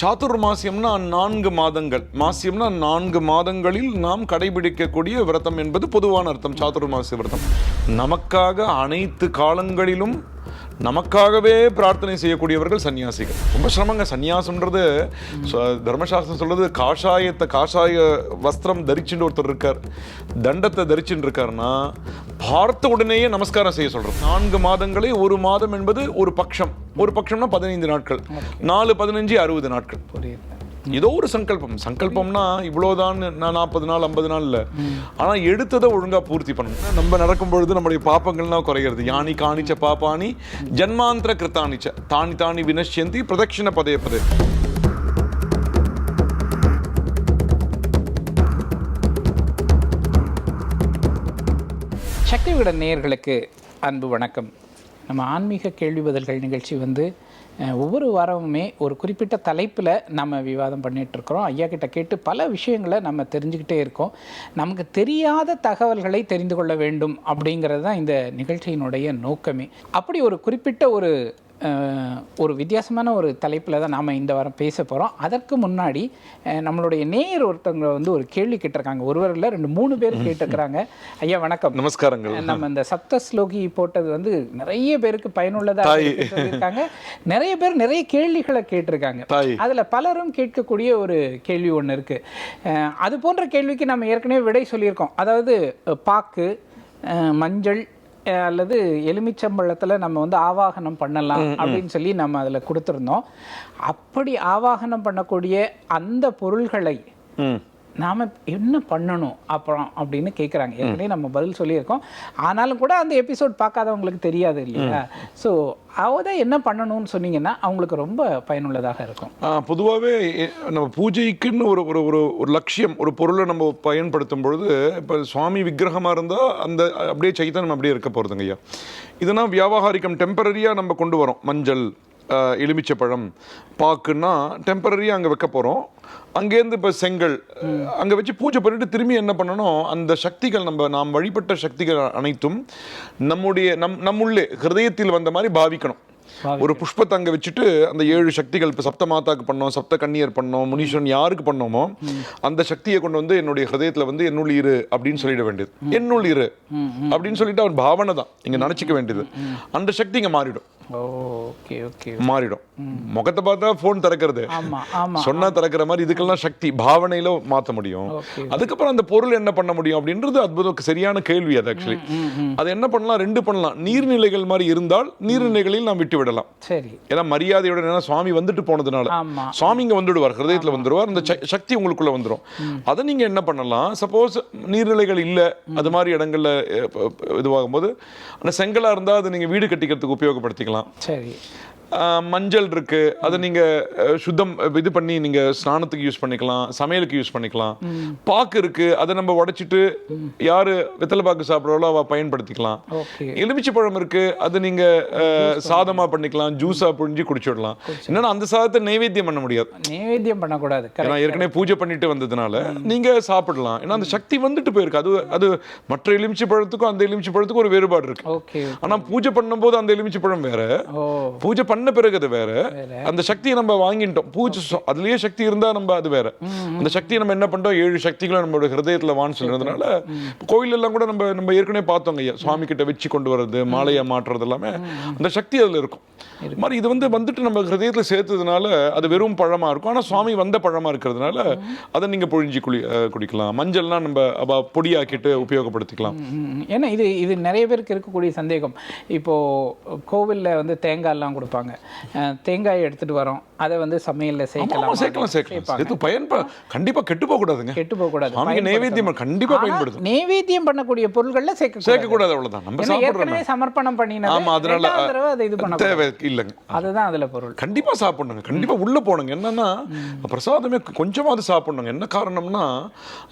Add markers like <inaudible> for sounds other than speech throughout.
சாதுர்மாசியம்னா நான்கு மாதங்கள். மாசியம்னா நான்கு மாதங்களில் நாம் கடைபிடிக்கக்கூடிய விரதம் என்பது பொதுவான அர்த்தம் சாதுர்மாசிய விரதம். நமக்காக அனைத்து காலங்களிலும் நமக்காகவே பிரார்த்தனை செய்யக்கூடியவர்கள் சன்னியாசிகள் ரொம்ப சிரமங்க. சன்னியாசம்ன்றது தர்மசாஸ்திரம் சொல்றது காஷாயத்தை காஷாய வஸ்திரம் தரிச்சுட்டு ஒருத்தர் இருக்கார். தண்டத்தை தரிச்சுட்டு இருக்காருன்னா பார்த்த உடனேயே நமஸ்காரம் செய்ய சொல்றோம் நான்கு மாதங்களே ஒரு மாதம் என்பது ஒரு பட்சம் ஒரு பட்சம்னா பதினைந்து நாட்கள். நாலு பதினஞ்சு அறுபது நாட்கள். புரியுது. ஏதோ ஒரு சங்கல்பம். சங்கல்பம்னா இவ்வளோதான் நான் நாற்பது நாள் ஐம்பது நாள் இல்லை. ஆனால் எடுத்ததை ஒழுங்கா பூர்த்தி பண்ணணும். நம்ம நடக்கும் பொழுது நம்முடைய பாப்பங்கள்லாம் குறைகிறது யானி காணிச்ச பாப்பானி ஜன்மாந்திர கிருத்தானிச்ச. தானி தானி வினஷ்யந்தி பிரதட்சிண பதே பதே. சக்தி விகடன் நேயர்களுக்கு அன்பு வணக்கம். நம்ம ஆன்மீக கேள்வி பதில்கள் நிகழ்ச்சி வந்து ஒவ்வொரு வாரமுமே ஒரு குறிப்பிட்ட தலைப்பில் நம்ம விவாதம் பண்ணிகிட்ருக்குறோம் ஐயா கிட்ட கேட்டு பல விஷயங்களை நம்ம தெரிஞ்சுக்கிட்டே இருக்கோம். நமக்கு தெரியாத தகவல்களை தெரிந்து கொள்ள வேண்டும் அப்படிங்கிறது தான் இந்த நிகழ்ச்சியினுடைய நோக்கமே. அப்படி ஒரு குறிப்பிட்ட ஒரு ஒரு வித்தியாசமான ஒரு தலைப்பில் தான் நாம் இந்த வாரம் பேச போகிறோம் அதற்கு முன்னாடி நம்மளுடைய நேயர் ஒருத்தவங்க வந்து ஒரு கேள்வி கேட்டிருக்காங்க. ஒருவர் இல்லை ரெண்டு மூணு பேர் கேட்டிருக்கிறாங்க. ஐயா வணக்கம். நமஸ்காரங்கள். நம்ம இந்த சப்த ஸ்லோகி போட்டது வந்து நிறைய பேருக்கு பயனுள்ளதா இருக்குன்னு சொல்லியிருக்காங்க. நிறைய பேர் நிறைய கேள்விகளை கேட்டிருக்காங்க. அதுல பலரும் கேட்கக்கூடிய ஒரு கேள்வி ஒண்ணு இருக்கு. அஹ் அது போன்ற கேள்விக்கு நம்ம ஏற்கனவே விடை சொல்லியிருக்கோம். அதாவது பாக்கு மஞ்சள் அல்லது எலுமிச்சம்பழத்துல நம்ம வந்து ஆவாகனம் பண்ணலாம் அப்படின்னு சொல்லி நம்ம அதுல கொடுத்துருந்தோம். அப்படி ஆவாகனம் பண்ணக்கூடிய அந்த பொருள்களை நாம என்ன பண்ணணும் அப்புறம் அப்படின்னு கேட்குறாங்க ஏற்கனவே நம்ம பதில் சொல்லியிருக்கோம். ஆனாலும் கூட அந்த எபிசோட் பார்க்காதவங்களுக்கு தெரியாது இல்லையா? ஸோ அவத என்ன பண்ணணும்னு சொன்னீங்கன்னா அவங்களுக்கு ரொம்ப பயனுள்ளதாக இருக்கும். பொதுவாகவே நம்ம பூஜைக்குன்னு ஒரு ஒரு ஒரு ஒரு லட்சியம் ஒரு பொருளை நம்ம பயன்படுத்தும் பொழுது இப்போ சுவாமி விக்கிரகமாக இருந்தால் அந்த அப்படியே சைத்தன்யம் அப்படியே இருக்க போகிறதுங்க ஐயா இதெல்லாம் வியாபாரிகம் டெம்பரரியாக நம்ம கொண்டு வரோம் மஞ்சள் எலுமிச்சப்பழம் பாக்குன்னா டெம்பரரியாக அங்கே வைக்க போகிறோம் அங்கேருந்து இப்போ செங்கல் அங்கே வச்சு பூஜை பண்ணிட்டு திரும்பி என்ன பண்ணணும் அந்த சக்திகள் நம்ம நாம் வழிபட்ட சக்திகள் அனைத்தும் நம்முடைய நம் நம்முள்ளே ஹிருதயத்தில் வந்த மாதிரி பாவிக்கணும். ஒரு புஷ்பத்தை அங்க வச்சுட்டு அந்த ஏழு சக்திகள் இப்போ சப்த மாதாக்கு பண்ணோம் சப்த கன்னியர் பண்ணோம் முனீஸ்வரன் யாருக்கு பண்ணோமோ அந்த சக்தியை கொண்டு வந்து என்னுடைய ஹிருதயத்துல வந்து என்னுள் இரு அப்படின்னு சொல்லிட வேண்டியது. என்னுள் இரு அப்படின்னு சொல்லிட்டு அவன் பாவனை தான். இங்க நினைச்சுக்க வேண்டியது. அந்த சக்தி இங்க மாறிடும். மாறிடும். முகத்தை பார்த்தா ஃபோன் திறக்கிறது. சொன்னா திறக்கிற மாதிரி இதுக்கெல்லாம் சக்தி பாவனையில மாத்த முடியும். அதுக்கப்புறம் அந்த பொருள் என்ன பண்ண முடியும் அப்படின்றது அற்புதம் சரியான கேள்வி அது ஆக்சுவலி அது என்ன பண்ணலாம்? ரெண்டு பண்ணலாம். நீர்நிலைகள் மாதிரி இருந்தால் நீர்நிலைகளில் நாம் விட்டு விடலாம். சரி. ஏன்னா மரியாதையோட சுவாமி வந்துட்டு போனதுனால. சுவாமி இங்க வந்துடுவார் ஹிருதயத்துல வந்துடுவார் அந்த சக்தி உங்களுக்குள்ள வந்துடும் அதை நீங்க என்ன பண்ணலாம்? சப்போஸ் நீர்நிலைகள் இல்ல அது மாதிரி இடங்கள்ல இதுவாகும் போது அந்த செங்கலா இருந்தா அதை நீங்க வீடு கட்டிக்கிறதுக்கு உபயோகப்படுத்திக்கலாம். சரி. மஞ்சள் இருக்கு. அதை நீங்க அஹ், சுத்தம் இது பண்ணி நீங்க ஸ்நானத்துக்கு யூஸ் பண்ணிக்கலாம் சமையலுக்கு யூஸ் பண்ணிக்கலாம். பாக்கு இருக்கு. அதை நம்ம உடைச்சிட்டு யாரு வெத்தலை பாக்கு சாப்பிட்றாலோ அவ பயன்படுத்திக்கலாம். எலுமிச்சை பழம் இருக்கு. அது நீங்க அஹ், சாதமா பண்ணிக்கலாம். ஜூஸா புழிஞ்சு குடிச்சிடலாம். என்னன்னா அந்த சாதத்தை நைவேத்தியம் பண்ண முடியாது. நைவேத்தியம் பண்ணக்கூடாது. ஏன்னா ஏற்கனவே பூஜை பண்ணிட்டு வந்ததுனால நீங்க சாப்பிடலாம். ஏன்னா அந்த சக்தி வந்துட்டு போயிருக்கு. அது அது மற்ற எலுமிச்சை பழத்துக்கும் அந்த எலுமிச்சை பழத்துக்கும் ஒரு வேறுபாடு இருக்கு. ஓகே ஆனா பூஜை பண்ணும்போது அந்த எலுமிச்சை பழம் வேற. பூஜை பண்ண பிறகு அது வேற. அந்த சக்தியை நம்ம வாங்கிட்டோம். பூஜை அதுலயே சக்தி இருந்தா நம்ம அது வேற. அந்த சக்தியை நம்ம என்ன பண்றோம் ஏழு சக்திகளும் நம்மளோட ஹிருதயத்துல வான்னு சொல்றதுனால கோயில் எல்லாம் கூட நம்ம நம்ம ஏற்கனவே பார்த்தோங்க ஐயா. சுவாமி கிட்ட வச்சு கொண்டு வர்றது மாலையை மாற்றுறது எல்லாமே. அந்த சக்தி அதுல இருக்கும். மாதிரி இது வந்து வந்துட்டு நம்ம ஹிருதயத்துல சேர்த்ததுனால அது வெறும் பழமா இருக்கும். ஆனா சுவாமி வந்த பழமா இருக்கிறதுனால அதை நீங்க பொழிஞ்சு குளி குடிக்கலாம். மஞ்சள்லாம் நம்ம பொடியாக்கிட்டு உபயோகப்படுத்திக்கலாம். ஏன்னா இது இது நிறைய பேருக்கு இருக்கக்கூடிய சந்தேகம். இப்போது கோவிலில் வந்து தேங்காய்லாம் கொடுப்பாங்க. அஹ், தேங்காயை எடுத்துகிட்டு வரோம். அதை வந்து சமையலில் சேர்க்கலாம் சேர்க்கலாம் சேர்க்கலாம். இது பயன் கண்டிப்பா கெட்டு போக கூடாதுங்க கெட்டு போகக்கூடாது சுவாமிக்கு நைவேத்தியம் கண்டிப்பா பயன்படுத்தும் நைவேத்தியம் பண்ணக்கூடிய பொருட்களில் சேர்க்க சேர்க்கக்கூடாது அவ்வளவுதான். நம்ம சாப்பிடுறோம் சமர்ப்பணம் பண்ணினது ஆமா அதனால அதை இது பண்ண தேவை இல்லைங்க. அதுதான் அதுல பொருள். கண்டிப்பா சாப்பிடணுங்க. கண்டிப்பா உள்ள போகணுங்க. என்னன்னா பிரசாதமே கொஞ்சமாவது சாப்பிடணுங்க. என்ன காரணம்னா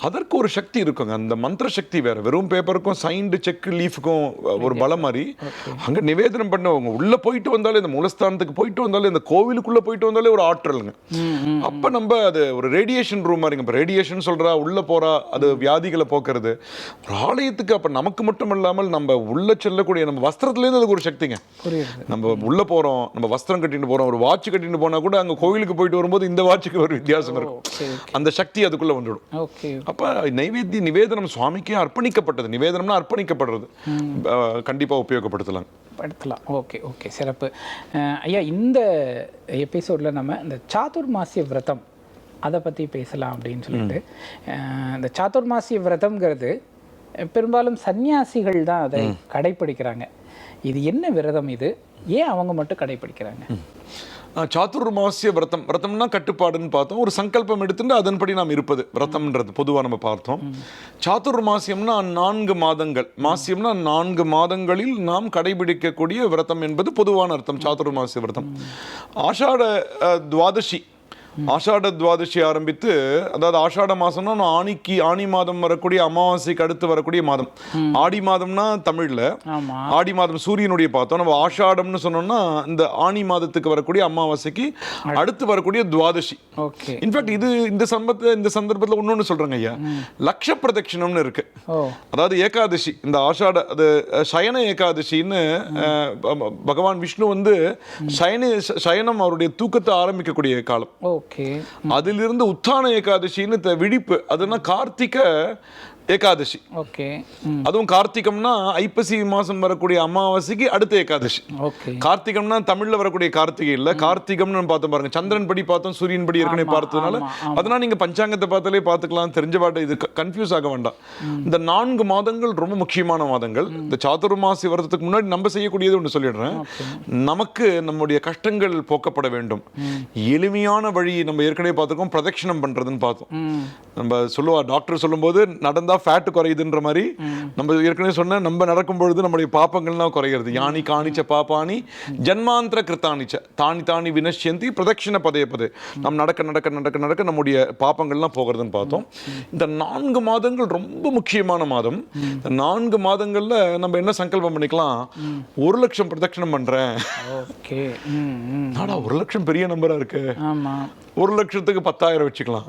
அதற்கு ஒரு சக்தி இருக்குங்க. அந்த மந்திர சக்தி வேற. வெறும் பேப்பருக்கும் சைன்டு செக் லீஃபுக்கும் ஒரு பலம் மாதிரி அங்க நிவேதனம் பண்ணவங்க. உள்ள போயிட்டு வந்தாலே இந்த மூலஸ்தானத்துக்கு போயிட்டு வந்தாலே இந்த கோவிலுக்குள்ள போயிட்டு வந்தாலே ஒரு ஆற்றலுங்க. அப்ப நம்ம அது ஒரு ரேடியேஷன் ரூம் மாதிரிங்க இப்போ ரேடியேஷன் சொல்றா உள்ள போறா அது வியாதிகளை போக்குறது. ஒரு ஆலயத்துக்கு அப்ப நமக்கு மட்டும் இல்லாமல் நம்ம உள்ள செல்லக்கூடிய நம்ம வஸ்திரத்துலேருந்து அதுக்கு ஒரு சக்திங்க. நம்ம உள்ள போறோம் நம்ம வஸ்திரம் கட்டிட்டு போறோம் ஒரு வாட்ச் கட்டிட்டு போனா கூட அங்க கோவிலுக்கு போயிட்டு வரும்போது இந்த வாட்சுக்கு ஒரு வித்தியாசம் இருக்கும். அந்த சக்தி அதுக்குள்ள வந்துடும். அப்ப நைவேத்திய நிவேதனம் சுவாமிக்கே அர்ப்பணிக்கப்பட்டது. நிவேதனம்னா அர்ப்பணிக்கப்படுறது. கண்டிப்பா உபயோகப்படுத்தலாம் படுத்தலாம். ஓகே ஓகே சிறப்பு. ஐயா இந்த எபிசோடில் நம்ம இந்த சாதுர்மாசிய விரதம் அதை பற்றி பேசலாம் அப்படின்னு சொல்லிட்டு. இந்த சாதுர்மாசிய விரதம்ங்கிறது பெரும்பாலும் சன்னியாசிகள் தான் அதை கடைப்பிடிக்கிறாங்க. இது என்ன விரதம் இது? ஏன் அவங்க மட்டும் கடைப்பிடிக்கிறாங்க? அஹ், சாதுர்மாசிய விரதம். விரதம்னா கட்டுப்பாடுன்னு பார்த்தோம். ஒரு சங்கல்பம் எடுத்துட்டு அதன்படி நாம் இருப்பது. விரதம்ன்றது பொதுவாக நம்ம பார்த்தோம். சாதுர்மாசியம்னா நான்கு மாதங்கள். மாசியம்னா நான்கு மாதங்களில் நாம் கடைபிடிக்கக்கூடிய விரதம் என்பது பொதுவான அர்த்தம். சாதுர்மாசிய விரதம். ஆஷாட துவாதசி ஆஷாட துவாதசி ஆரம்பித்து அதாவது ஆஷாட மாசம்னா நான் ஆணிக்கு ஆணி மாதம் வரக்கூடிய அமாவாசைக்கு அடுத்து வரக்கூடிய மாதம். ஆடி மாதம்னா தமிழ்ல. ஆடி மாதம் சூரியனுடைய பார்த்தோம். நம்ம ஆஷாடம்னு சொன்னோம்னா இந்த ஆணி மாதத்துக்கு வரக்கூடிய அமாவாசைக்கு அடுத்து வரக்கூடிய துவாதசி. ஓகே. இன்ஃபேக்ட் இது இந்த சம்பத்த இந்த சந்தர்ப்பத்தில் இன்னொன்று சொல்றேங்க ஐயா. லக்ஷ பிரதட்சிணம்னு இருக்கு. அதாவது ஏகாதசி இந்த ஆஷாட அது சயன ஏகாதசின்னு பகவான் விஷ்ணு வந்து சயன சயனம் அவருடைய தூக்கத்தை ஆரம்பிக்கக்கூடிய காலம். ஓகே அதிலிருந்து உத்தான ஏகாதசின்னு விழிப்பு. அதுனா கார்த்திகை? ஏகாதசி. ஓகே அதுவும் கார்த்திகம்னா ஐப்பசி மாசம் வரக்கூடிய அமாவாசைக்கு அடுத்த ஏகாதசி. ஓகே. கார்த்திகம்னா தமிழ்ல வரக்கூடிய கார்த்திகை இல்ல. கார்த்திகம்னு பார்த்தோம் பாருங்க. சந்திரன் படி பார்த்தோம் சூரியன் படி ஏற்கனவே பார்த்ததுனால. அதனால நீங்க பஞ்சாங்கத்தை பார்த்தாலே பார்த்துக்கலாம். தெரிஞ்ச பாட்டு இது கன்ஃபியூஸ் ஆக வேண்டாம். இந்த நான்கு மாதங்கள் ரொம்ப முக்கியமான மாதங்கள். இந்த சாதுர்மாசி வரதுக்கு முன்னாடி நம்ம செய்யக்கூடியது ஒன்று சொல்லிடுறேன். நமக்கு நம்முடைய கஷ்டங்கள் போக்கப்பட வேண்டும். எளிமையான வழி நம்ம ஏற்கனவே பார்த்துருக்கோம். பிரதட்சிணம் பண்றதுன்னு பார்த்தோம். நம்ம சொல்லுவா டாக்டர் சொல்லும்போது நடந்தா ஃபேட் குறையுதுன்ற மாதிரி நம்ம ஏற்கனவே சொன்ன நம்ம நடக்கும் பொழுது நம்முடைய பாப்பங்கள்லாம் குறைகிறது யானி காணிச்ச பாப்பானி ஜன்மாந்திர கிருத்தானிச்ச தானி தானி வினஷ்யந்தி பிரதட்சிண பதே பதே நம்ம நடக்க நடக்க நடக்க நடக்க நம்முடைய பாப்பங்கள்லாம் போகிறதுன்னு பார்த்தோம். இந்த நான்கு மாதங்கள் ரொம்ப முக்கியமான மாதம். இந்த நான்கு மாதங்கள்ல நம்ம என்ன சங்கல்பம் பண்ணிக்கலாம்? ஒரு லட்சம் பிரதட்சணம் நாடா ஒரு லட்சம் பெரிய நம்பரா இருக்கு. ஒரு லட்சத்துக்கு பத்தாயிரம் வச்சுக்கலாம்.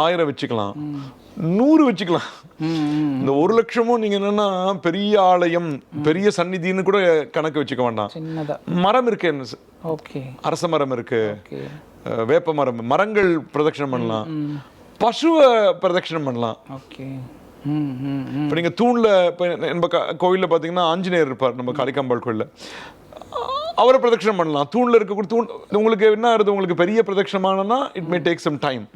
ஆயிரம் வச்சுக்கலாம். நூறு வச்சுக்கலாம். இந்த ஒரு லட்சமும் நீங்க என்னன்னா பெரிய ஆலயம் பெரிய சந்நிதின்னு கூட கணக்கு வச்சுக்க வேண்டாம். மரம் இருக்கு என்ன அரச மரம் இருக்கு. வேப்ப மரம் மரங்கள் பிரதட்சணம் பண்ணலாம். பசுவை பிரதட்சணம் பண்ணலாம். இப்போ நீங்க தூண்ல இப்போ நம்ம கோயில்ல பாத்தீங்கன்னா ஆஞ்சநேயர் இருப்பார் நம்ம காளிகாம்பாள் கோயில்ல. அவரை பிரதட்சணம் பண்ணலாம். தூண்ல இருக்கக்கூடிய தூண் உங்களுக்கு என்ன ஆகுது? உங்களுக்கு பெரிய பிரதட்சணமானனா it may take some time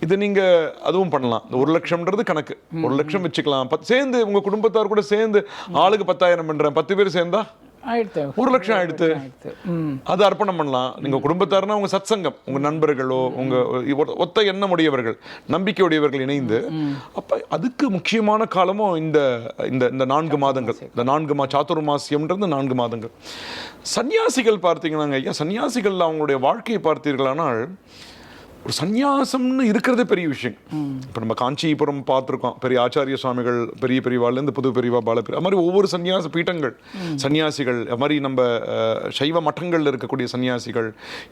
இது நீங்க அதுவும் பண்ணலாம். இந்த ஒரு லட்சம்ன்றது கணக்கு. ஒரு லட்சம் வச்சுக்கலாம். பத்- சேர்ந்து உங்க குடும்பத்தார் கூட சேர்ந்து ஆளுக்கு பத்தாயிரம் பண்றேன். பத்து பேர் சேர்ந்தா? ஒரு லட்சம் ஆயிடுத்து. அது அர்ப்பணம் பண்ணலாம். நீங்க குடும்பத்தார்னா உங்க சத்சங்கம் உங்க நண்பர்களோ உங்க ஒத்த எண்ணம் உடையவர்கள் நம்பிக்கை உடையவர்கள் இணைந்து அப்ப அதுக்கு முக்கியமான காலமும் இந்த இந்த இந்த நான்கு மாதங்கள். இந்த நான்கு மா சாத்துர்மாசியம்ன்றது நான்கு மாதங்கள். சன்னியாசிகள் பார்த்தீங்கன்னாங்க ஐயா சன்னியாசிகள் அவங்களுடைய வாழ்க்கையை பார்த்தீர்களானால் ஒரு சந்நியாசம்னு இருக்கிறதே பெரிய விஷயம். இப்போ நம்ம காஞ்சிபுரம் பார்த்துருக்கோம். பெரிய ஆச்சாரிய சுவாமிகள் பெரிய பெரியவாள்லேருந்து புது பெரியவா பாலபெரிய அது மாதிரி ஒவ்வொரு சன்னியாச பீட்டங்கள் சன்னியாசிகள் அது மாதிரி நம்ம சைவ மட்டங்களில் இருக்கக்கூடிய சன்னியாசிகள்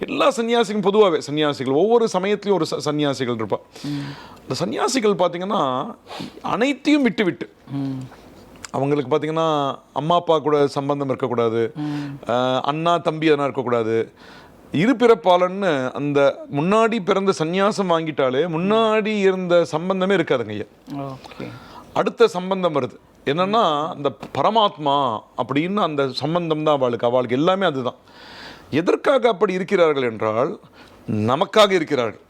எல்லா சன்னியாசிகளும் பொதுவாகவே சன்னியாசிகள் ஒவ்வொரு சமயத்துலையும் ஒரு சன்னியாசிகள் இருப்பா. இந்த சன்னியாசிகள் பார்த்தீங்கன்னா அனைத்தையும் விட்டு விட்டு அவங்களுக்கு பார்த்தீங்கன்னா அம்மா அப்பா கூட சம்பந்தம் இருக்கக்கூடாது. அண்ணா தம்பி அதெல்லாம் இருக்கக்கூடாது. இருபிறப்பாளன்னு அந்த முன்னாடி பிறந்த சந்நியாசம் வாங்கிட்டாலே முன்னாடி இருந்த சம்பந்தமே இருக்காதுங்க ஐயா. அடுத்த சம்பந்தம் வருது. என்னன்னா அந்த பரமாத்மா அப்படின்னு அந்த சம்பந்தம் தான் அவளுக்கு. அவளுக்கு எல்லாமே அதுதான். எதற்காக அப்படி இருக்கிறார்கள் என்றால் நமக்காக இருக்கிறார்கள்.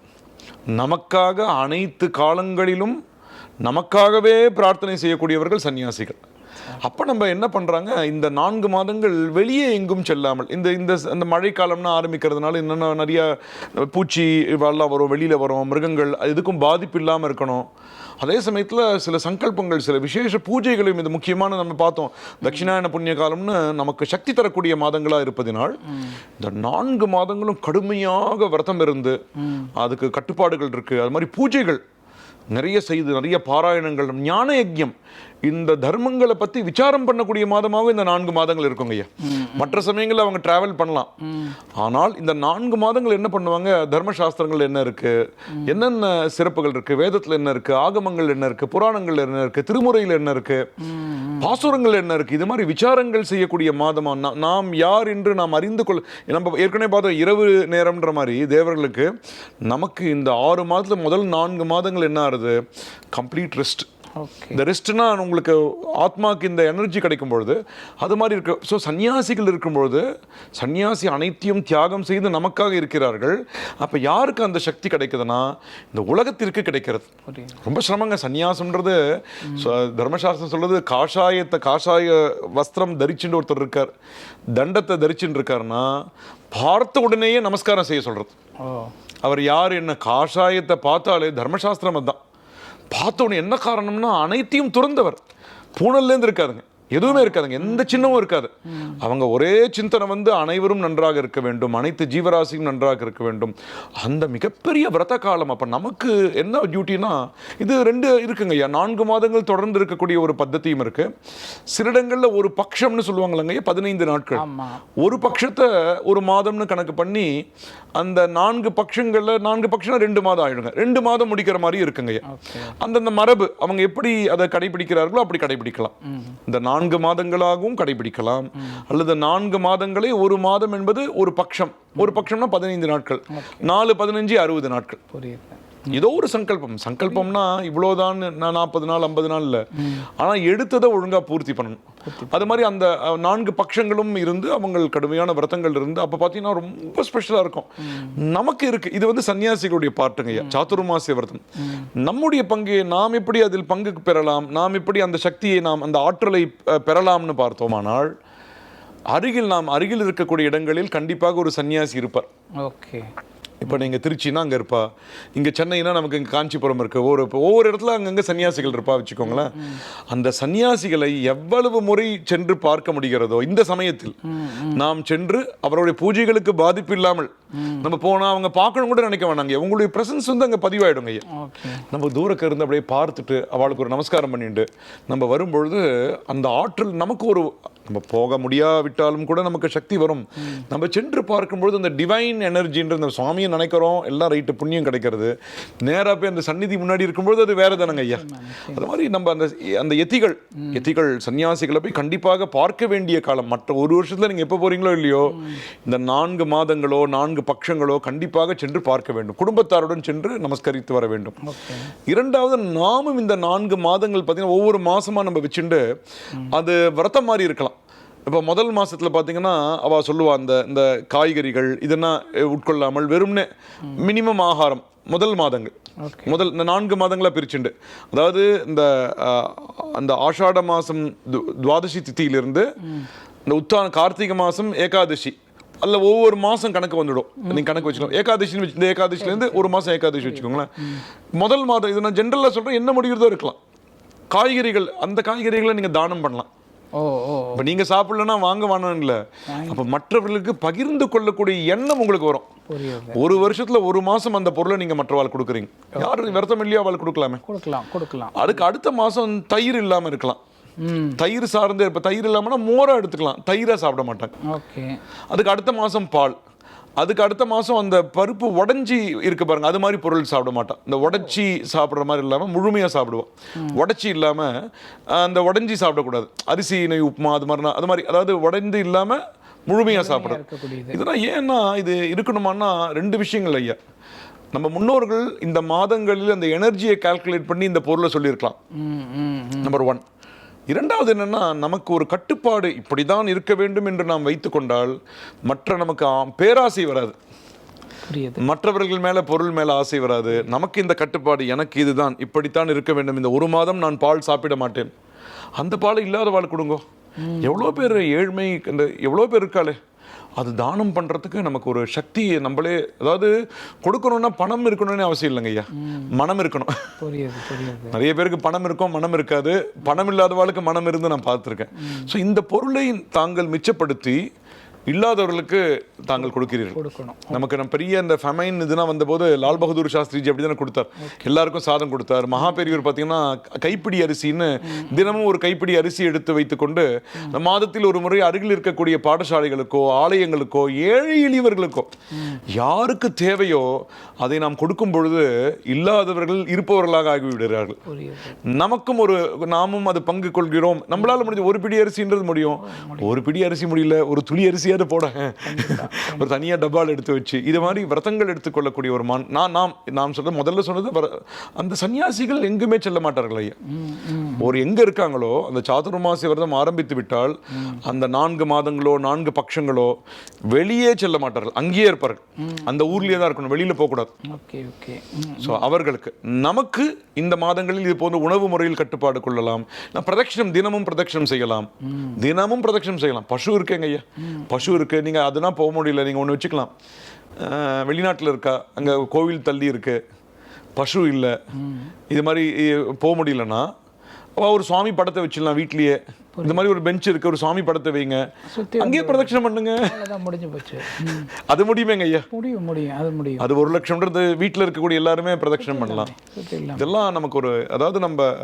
நமக்காக அனைத்து காலங்களிலும் நமக்காகவே பிரார்த்தனை செய்யக்கூடியவர்கள் சன்னியாசிகள் அப்ப நம்ம என்ன பண்றாங்க? இந்த நான்கு மாதங்கள் வெளியே எங்கும் செல்லாமல் இந்த இந்த அந்த மழைக்காலம்னா ஆரம்பிக்கிறதுனால என்னென்ன நிறைய பூச்சி எல்லாம் வரும் வெளியில வரும் மிருகங்கள் எதுக்கும் பாதிப்பு இல்லாமல் இருக்கணும். அதே சமயத்தில் சில சங்கல்பங்கள் சில விசேஷ பூஜைகளையும் இது முக்கியமான நம்ம பார்த்தோம். தட்சிணாயன புண்ணிய காலம்னு நமக்கு சக்தி தரக்கூடிய மாதங்களா இருப்பதினால் இந்த நான்கு மாதங்களும் கடுமையாக விரதம் இருந்து அதுக்கு கட்டுப்பாடுகள் இருக்கு. அது மாதிரி பூஜைகள் நிறைய செய்து நிறைய பாராயணங்கள் ஞான யஜ்யம் இந்த தர்மங்களை பத்தி விசாரம் பண்ணக்கூடிய மாதமாகவும் இந்த நான்கு மாதங்கள் இருக்குங்க ஐயா மற்ற சமயங்களில் அவங்க டிராவல் பண்ணலாம். ஆனால் இந்த நான்கு மாதங்கள் என்ன பண்ணுவாங்க? தர்மசாஸ்திரங்கள் என்ன இருக்கு? என்னென்ன சிறப்புகள் இருக்கு? வேதத்தில் என்ன இருக்கு? ஆகமங்கள் என்ன இருக்கு? புராணங்கள் என்ன இருக்கு? திருமுறையில் என்ன இருக்கு? பாசுரங்கள் என்ன இருக்கு? இது மாதிரி விசாரங்கள் செய்யக்கூடிய மாதமா? நாம் யார் என்று நாம் அறிந்து கொள்ள நம்ம ஏற்கனவே பார்த்தோம் இரவு நேரம்ன்ற மாதிரி தேவர்களுக்கு நமக்கு இந்த ஆறு மாதத்தில் முதல் நான்கு மாதங்கள் என்ன ஆறுது? கம்ப்ளீட் ரெஸ்ட் இந்த ரெஸ்ட்னா உங்களுக்கு ஆத்மாக்கு இந்த எனர்ஜி கிடைக்கும் பொழுது அது மாதிரி இருக்கு ஸோ சன்னியாசிகள் இருக்கும்பொழுது சன்னியாசி அனைத்தையும் தியாகம் செய்து நமக்காக இருக்கிறார்கள். அப்போ யாருக்கு அந்த சக்தி கிடைக்குதுன்னா இந்த உலகத்திற்கு கிடைக்கிறது. ரொம்ப சிரமங்க சந்நியாசம்ன்றது ச- தர்மசாஸ்திரம் சொல்றது காஷாயத்தை காஷாய வஸ்திரம் தரிச்சுட்டு ஒருத்தர் இருக்கார். தண்டத்தை தரிச்சுட்டு இருக்காருன்னா பார்த்த உடனேயே நமஸ்காரம் செய்ய சொல்றது. ஓ. அவர் யார் என்ன காஷாயத்தை பார்த்தாலே தர்மசாஸ்திரம் அதுதான். பார்த்தோன்னு என்ன காரணம்னா அனைத்தையும் துறந்தவர். பூனல்லேருந்து இருக்காதுங்க எதுவுமே இருக்காதுங்க. எந்த சின்னமும் இருக்காது. அவங்க ஒரே சிந்தனை வந்து அனைவரும் நன்றாக இருக்க வேண்டும். அனைத்து ஜீவராசியும் நன்றாக இருக்க வேண்டும். அந்த மிகப்பெரிய விரத காலம். அப்போ நமக்கு என்ன டியூட்டினா இது ரெண்டு இருக்குங்க ஐயா. நான்கு மாதங்கள் தொடர்ந்து இருக்கக்கூடிய ஒரு பద్ధதியும் இருக்கு. சில இடங்களில் ஒரு பட்சம்னு சொல்லுவாங்களங்க ஐயா பதினைந்து நாட்கள். ஒரு பட்சத்தை ஒரு மாதம்னு கணக்கு பண்ணி அந்த நான்கு பட்சங்கள்ல நான்கு பட்சம் ரெண்டு மாதம் ஆயிடுங்க. ரெண்டு மாதம் முடிக்கிற மாதிரி இருக்குங்கய்யா ஓகே. அந்தந்த மரபு அவங்க எப்படி அதை கடைபிடிக்கிறார்களோ அப்படி கடைபிடிக்கலாம். இந்த நான்கு மாதங்களாகவும் கடைபிடிக்கலாம். அல்லது நான்கு மாதங்களே ஒரு மாதம் என்பது ஒரு பட்சம் ஒரு பட்சம்னா பதினைந்து நாட்கள். நாலு பதினஞ்சு அறுபது நாட்கள். புரியுது. ஏதோ ஒரு சங்கல்பம். சங்கல்பம்னா இவ்வளோதான் நான் நாற்பது நாள் ஐம்பது நாள் இல்லை ஆனால் எடுத்ததை ஒழுங்கா பூர்த்தி பண்ணணும். அது மாதிரி அந்த நான்கு பட்சங்களும் இருந்து அவங்க கடுமையான விரதங்கள் இருந்து அப்போ பார்த்தீங்கன்னா ரொம்ப ஸ்பெஷலாக இருக்கும். நமக்கு இருக்கு. இது வந்து சன்னியாசிகளுடைய பார்ட்டுங்கய்யா சாத்துர்மாசிய விரதம். நம்முடைய பங்கு நாம் எப்படி அதில் பங்கு பெறலாம்? நாம் எப்படி அந்த சக்தியை நாம் அந்த ஆற்றலை பெறலாம்னு பார்த்தோமானால் அருகில் நாம் அருகில் இருக்கக்கூடிய இடங்களில் கண்டிப்பாக ஒரு சன்னியாசி இருப்பார். ஓகே. இப்போ நீங்கள் திருச்சினா அங்கே இருப்பா. இங்கே சென்னைனா நமக்கு இங்கே காஞ்சிபுரம் இருக்கு. ஒவ்வொரு இப்போ ஒவ்வொரு இடத்துல அங்கங்கே சன்னியாசிகள் இருப்பா வச்சுக்கோங்களேன். அந்த சன்னியாசிகளை எவ்வளவு முறை சென்று பார்க்க முடிகிறதோ இந்த சமயத்தில் நாம் சென்று அவருடைய பூஜைகளுக்கு பாதிப்பு இல்லாமல் நம்ம போனால் அவங்க பார்க்கணும் கூட நினைக்க வேணாங்க. உங்களுடைய பிரசன்ஸ் வந்து அங்கே பதிவாயிடுங்க ஐயா. நம்ம தூரக்க இருந்து அப்படியே பார்த்துட்டு அவளுக்கு ஒரு நமஸ்காரம் பண்ணிட்டு நம்ம வரும்பொழுது அந்த ஆற்றல் நமக்கு ஒரு நம்ம போக முடியாவிட்டாலும் கூட நமக்கு சக்தி வரும். நம்ம சென்று பார்க்கும்பொழுது அந்த டிவைன் எனர்ஜின்ற அந்த சுவாமியை நினைக்கிறோம் எல்லாம் ரைட்டு புண்ணியம் கிடைக்கிறது. நேராக போய் அந்த சந்நிதி முன்னாடி இருக்கும்பொழுது அது வேற தானங்க ஐயா. அது மாதிரி நம்ம அந்த அந்த எத்திகள் எத்திகள் சன்னியாசிகளை போய் கண்டிப்பாக பார்க்க வேண்டிய காலம். மற்ற ஒரு வருஷத்துல நீங்க எப்போ போறீங்களோ இல்லையோ இந்த நான்கு மாதங்களோ நான்கு பட்சங்களோ கண்டிப்பாக சென்று பார்க்க வேண்டும். குடும்பத்தாருடன் சென்று நமஸ்கரித்து வர வேண்டும். இரண்டாவது நாமும் இந்த நான்கு மாதங்கள் பார்த்தீங்கன்னா ஒவ்வொரு மாசமா நம்ம வச்சுண்டு அது விரதம் மாதிரி இருக்கலாம். இப்போ முதல் மாசத்துல பார்த்தீங்கன்னா அவ சொல்லுவா அந்த இந்த காய்கறிகள் இதெல்லாம் உட்கொள்ளாமல் வெறும்னே மினிமம் ஆகாரம் முதல் மாதங்கள். முதல் இந்த நான்கு மாதங்களா பிரிச்சுண்டு. அதாவது இந்த அந்த ஆஷாட மாசம் து- துவாதசி திதியிலிருந்து இந்த உத்தான கார்த்திகை மாசம் ஏகாதசி. அல்ல ஒவ்வொரு மாசம் கணக்கு வந்துடும். நீங்க கணக்கு வச்சுக்கலாம் ஏகாதசின்னு வச்சு இந்த ஏகாதசிலேருந்து ஒரு மாசம் ஏகாதசி வச்சுக்கோங்களேன். முதல் மாதம் இது நான் ஜென்ரலாக சொல்றேன் என்ன முடிகிறதோ இருக்கலாம். காய்கறிகள் அந்த காய்கறிகளை நீங்க தானம் பண்ணலாம். இப்போ நீங்க சாப்பிடலன்னா வாங்க வேணாம் இல்லை அப்போ மற்றவர்களுக்கு பகிர்ந்து கொள்ளக்கூடிய எண்ணம் உங்களுக்கு வரும். ஒரு வருஷத்துல ஒரு மாசம் அந்த பொருளை நீங்க மற்றவாள் கொடுக்குறீங்க. யாரு விரதம் இல்லையோ அவள் கொடுக்கலாமே. கொடுக்கலாம் கொடுக்கலாம். அதுக்கு அடுத்த மாசம் தயிர் இல்லாம இருக்கலாம். தயிர் சார்ந்து இப்போ தயிர் இல்லாமன்னா மோரா எடுத்துக்கலாம். தயிரா சாப்பிட மாட்டாங்க. ஓகே. அதுக்கு அடுத்த மாசம் பால். அதுக்கு அடுத்த மாசம் அந்த பருப்பு உடைஞ்சி இருக்கு பாருங்க அது மாதிரி பொருள் சாப்பிட மாட்டான். இந்த உடைச்சி சாப்பிட்ற மாதிரி இல்லாம முழுமையா சாப்பிடுவான். உடைச்சி இல்லாம அஹ், அந்த உடைஞ்சி சாப்பிடக்கூடாது. அரிசி நெய் உப்புமா அது மாதிரினா அது மாதிரி அதாவது உடைந்து இல்லாம முழுமையா சாப்பிடுறது இருக்கக்கூடியது. இதெல்லாம் ஏன்னா இது இருக்கணுமான்னா ரெண்டு விஷயங்கள் ஐயா. நம்ம முன்னோர்கள் இந்த மாதங்களில் அந்த எனர்ஜியை கால்குலேட் பண்ணி இந்த பொருளை சொல்லியிருக்கலாம். நம்பர் ஒன் இரண்டாவது என்னன்னா நமக்கு ஒரு கட்டுப்பாடு இப்படிதான் இருக்க வேண்டும் என்று நாம் வைத்துக்கொண்டால் மற்ற நமக்கு பேராசை வராது. மற்றவர்கள் மேல பொருள் மேல ஆசை வராது. நமக்கு இந்த கட்டுப்பாடு எனக்கு இதுதான் இப்படித்தான் இருக்க வேண்டும். இந்த ஒரு மாதம் நான் பால் சாப்பிட மாட்டேன். அந்த பால் இல்லாத வாழ் கொடுங்கோ. எவ்வளோ பேர் ஏழ்மை எவ்வளோ பேர் இருக்காளே? அது தானம் பண்றதுக்கு நமக்கு ஒரு சக்தியை நம்மளே அதாவது கொடுக்கணும்னா பணம் இருக்கணும்னு அவசியம் இல்லைங்க ஐயா. மனம் இருக்கணும். நிறைய பேருக்கு பணம் இருக்கும் மனம் இருக்காது. பணம் இல்லாதவாளுக்கு மனம் இருந்து நான் பார்த்துருக்கேன். ஸோ இந்த பொருளை தாங்கள் மிச்சப்படுத்தி இல்லாதவர்களுக்கு தாங்கள் கொடுக்கிறீர்கள். கொடுக்கணும். நமக்கு நம்ம பெரிய இந்த ஃபெமைன் இதுனா வந்தபோது லால் பகதூர் சாஸ்திரிஜி அப்படி தானே கொடுத்தார். எல்லாருக்கும் சாதம் கொடுத்தார். மகா பெரியவர் பார்த்தீங்கன்னா கைப்பிடி அரிசின்னு தினமும் ஒரு கைப்பிடி அரிசி எடுத்து வைத்துக்கொண்டு மாதத்தில் ஒரு முறை அருகில் இருக்கக்கூடிய பாடசாலைகளுக்கோ ஆலயங்களுக்கோ ஏழை எளியவர்களுக்கோ யாருக்கு தேவையோ அதை நாம் கொடுக்கும் பொழுது இல்லாதவர்கள் இருப்பவர்களாக ஆகிவிடுகிறார்கள். நமக்கும் ஒரு நாமும் அது பங்கு கொள்கிறோம். நம்மளால முடிஞ்ச ஒரு பிடி அரிசின்றது முடியும். ஒரு பிடி அரிசி முடியல ஒரு துளி அரிசியாவது போட. ஒரு தனியா டப்பால் எடுத்து வச்சு இது மாதிரி விரதங்கள் எடுத்துக்கொள்ளக்கூடிய ஒரு மான் நான் நாம் நாம் சொல்ற முதல்ல சொன்னது அந்த சன்னியாசிகள் எங்குமே செல்ல மாட்டார்கள் ஐயா. ஒரு எங்க இருக்காங்களோ அந்த சாதுர்மாசி விரதம் ஆரம்பித்து விட்டால் அந்த நான்கு மாதங்களோ நான்கு பட்சங்களோ வெளியே செல்ல மாட்டார்கள். அங்கேயே இருப்பார்கள். அந்த ஊர்லயே தான் இருக்கணும் வெளியில போகக்கூடாது. Okay okay. ஸோ அவர்களுக்கு நமக்கு இந்த மாதங்களில் இது போன்ற உணவு முறையில் கட்டுப்பாடு கொள்ளலாம். பிரதட்சணம் தினமும் பிரதட்சணம் செய்யலாம். தினமும் பிரதட்சணம் செய்யலாம். பசு இருக்குங்க ஐயா. பசு இருக்கு. நீங்க அதெல்லாம் போக முடியல. நீங்க ஒன்று வச்சுக்கலாம். வெளிநாட்டுல இருக்கா? அங்க கோவில் தள்ளி இருக்கு. பசு இல்லை. இது மாதிரி போக முடியலன்னா ஒரு சுவாமி படத்தை வச்சிடலாம் வீட்லயே. இந்த மாதிரி ஒரு பெஞ்ச் இருக்கு ஒரு சுவாமி படத்தை வைங்க. அங்கேயே பிரதட்சணம் பண்ணுங்க. முடிஞ்சு போச்சு. அது முடியுமேங்க ஐயா. முடியும் முடியும் அது முடியும். அது ஒரு லட்சம்ன்றது வீட்டில் இருக்கக்கூடிய எல்லாருமே பிரதட்சணம் பண்ணலாம். இதெல்லாம் நமக்கு ஒரு அதாவது நம்ம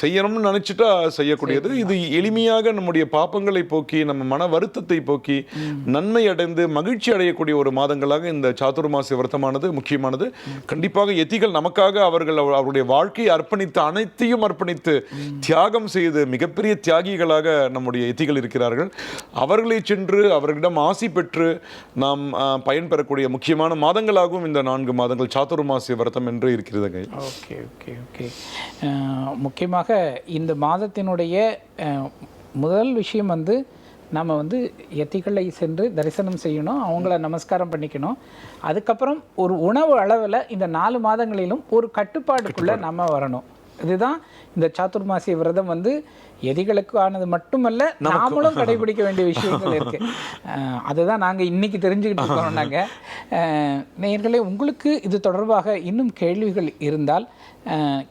செய்யணும்னு நினைச்சிட்டா செய்யக்கூடியது. இது எளிமையாக நம்முடைய பாப்பங்களை போக்கி நம்ம மன வருத்தத்தை போக்கி நன்மை அடைந்து மகிழ்ச்சி அடையக்கூடிய ஒரு மாதங்களாக இந்த சாதுர்மாசி விரதமானது முக்கியமானது. கண்டிப்பாக எத்திகள் நமக்காக அவர்கள் அவர்- அவருடைய வாழ்க்கையை அர்ப்பணித்து அனைத்தையும் அர்ப்பணித்து தியாகம் செய்து மிகப்பெரிய தியாகிகளாக நம்முடைய எத்திகள் இருக்கிறார்கள். அவர்களை சென்று அவர்களிடம் ஆசி பெற்று நாம் பயன்பெறக்கூடிய முக்கியமான மாதங்களாகவும் இந்த நான்கு மாதங்கள் சாதுர்மாசி விரதம் என்று இருக்கிறதுங்க. Okay okay okay. முக்கியமாக இந்த மாதத்தினுடைய முதல் விஷயம் வந்து நம்ம வந்து எத்திகளை சென்று தரிசனம் செய்யணும் அவங்கள நமஸ்காரம் பண்ணிக்கணும். அதுக்கப்புறம் ஒரு உணவு அளவில் இந்த நாலு மாதங்களிலும் ஒரு கட்டுப்பாடுக்குள்ளே நம்ம வரணும். இதுதான் இந்த சாதுர்மாசி விரதம் வந்து எதிகளுக்கு ஆனது மட்டுமல்ல நாமளும் கடைபிடிக்க வேண்டிய விஷயங்கள் <laughs> இருக்கு. அதுதான் நாங்கள் இன்னைக்கு தெரிஞ்சுக்கிட்டு இருக்கோம் <laughs> நாங்கள் நேயர்களே உங்களுக்கு இது தொடர்பாக இன்னும் கேள்விகள் இருந்தால்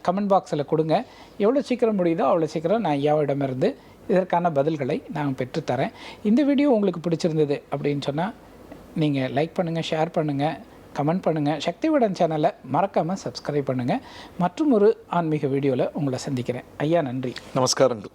கமெண்ட் பாக்ஸில் கொடுங்க. எவ்வளோ சீக்கிரம் முடியுதோ அவ்வளோ சீக்கிரம் நான் ஐயாவிடமிருந்து இதற்கான பதில்களை நான் பெற்றுத்தரேன். இந்த வீடியோ உங்களுக்கு பிடிச்சிருந்தது அப்படின்னு சொன்னால் நீங்கள் லைக் பண்ணுங்கள் ஷேர் பண்ணுங்கள் கமெண்ட் பண்ணுங்கள் சக்திவிடன் சேனலை மறக்காமல் சப்ஸ்கிரைப் பண்ணுங்கள் மற்றும் ஒரு ஆன்மீக வீடியோவில் உங்களை சந்திக்கிறேன். ஐயா நன்றி. நமஸ்காரங்கள்.